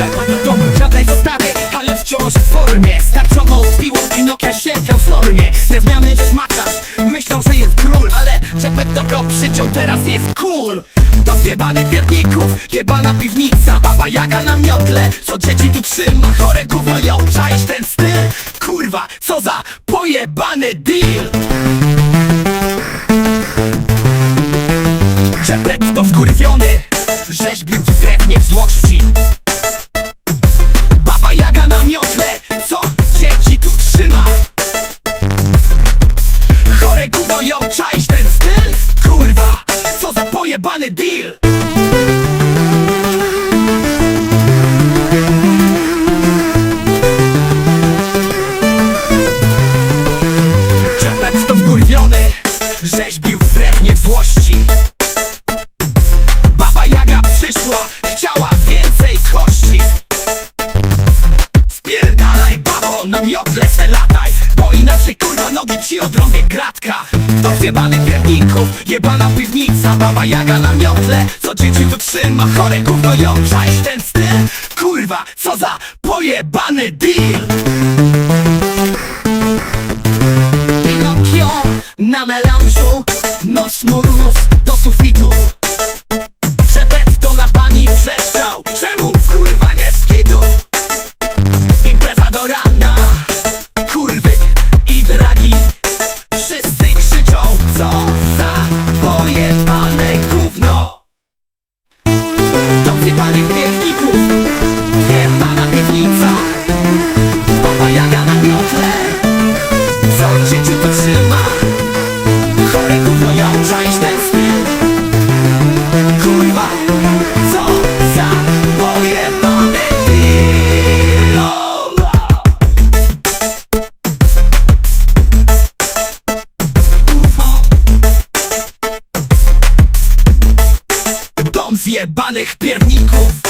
Do domu żadnej stary, ale wciąż w formie. Starczoną piłą Pinokia siedział w zmiany gdzieś maczasz, myślą, że jest król Ale czepek dobro przyciął, teraz jest cool. Do zjebanych wierników, jebana piwnica Baba Jaga na miotle, co dzieci tu trzyma Chore gówno ją, czaisz ten styl? Kurwa, co za pojebany deal. Czepek to wkurwiony Co dzieci tu trzyma. Chore gówno ją, czaisz ten styl? Kurwa, co za pojebany deal. Czepec to wkurwiony Rzeźbił w drewnie w złości Baba Jaga przyszła, chciała więcej nogi ci odrąbię gratka Do zjebanych pierników, jebana piwnica Baba Jaga na miotle, co dzieci tu trzyma Chore gówno ją, czaisz ten styl? Kurwa, co za pojebany deal. Pinokio na melanżu Noc murów do sufitu. Przepet to na pani wrzeszczał Czemu Trzyma? Chore gówno ją czaisz ten co za pojebane deal Dom zjebanych pierników